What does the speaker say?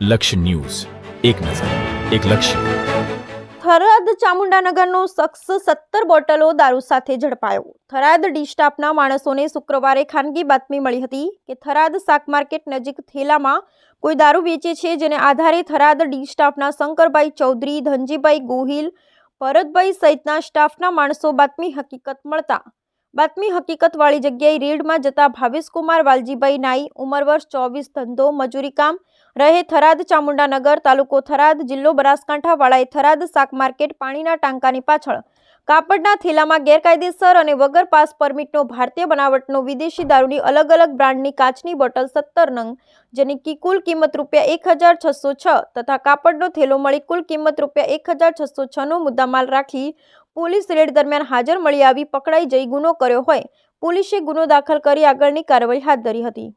લક્ષ્ય ન્યૂઝ. એક નજર, એક લક્ષ્ય. થરાદ ચામુંડાનગરનો શખ્સ સત્તર બોટલો દારૂ સાથે ઝડપાયો. થરાદ ડી સ્ટાફના માણસોને શુક્રવારે ખાનગી બાતમી મળી હતી કે થરાદ શાક માર્કેટ નજીક થેલામાં કોઈ દારૂ વેચે છે જેને આધારે થરાદ ડી સ્ટાફના શંકરભાઈ ચૌધરી, ધનજીભાઈ ગોહિલ, ભરતભાઈ સહિતના સ્ટાફના માણસો બાતમી હકીકત મળતા બાતમી હકીકતવાળી જગ્યાએ રેડમાં જતા ભાવેશકુમાર વાલજીભાઈ નાઈ, ઉંમર વર્ષ ચોવીસ, ધંધો, મજૂરી કામ, રહે થરાદ, ચામુંડાનગર, તાલુકો થરાદ, જિલ્લો બનાસકાંઠાવાળાએ થરાદ શાક માર્કેટ પાણીના ટાંકાની પાછળ કાપડના થેલામાં ગેરકાયદેસર અને વગર પાસ પરમિટનો ભારતીય બનાવટનો વિદેશી દારૂની અલગ અલગ બ્રાન્ડની કાચની બોટલ સત્તર નંગ, જેની કી કુલ કિંમત રૂપિયા એક હજાર છસો છ તથા કાપડનો થેલો મળી કુલ કિંમત રૂપિયા એક હજાર છસો છનો મુદ્દામાલ રાખી પોલીસ રેડ દરમિયાન હાજર મળી આવી પકડાઈ જઈ ગુનો કર્યો હોય. પોલીસે ગુનો દાખલ કરી આગળની કાર્યવાહી હાથ ધરી હતી.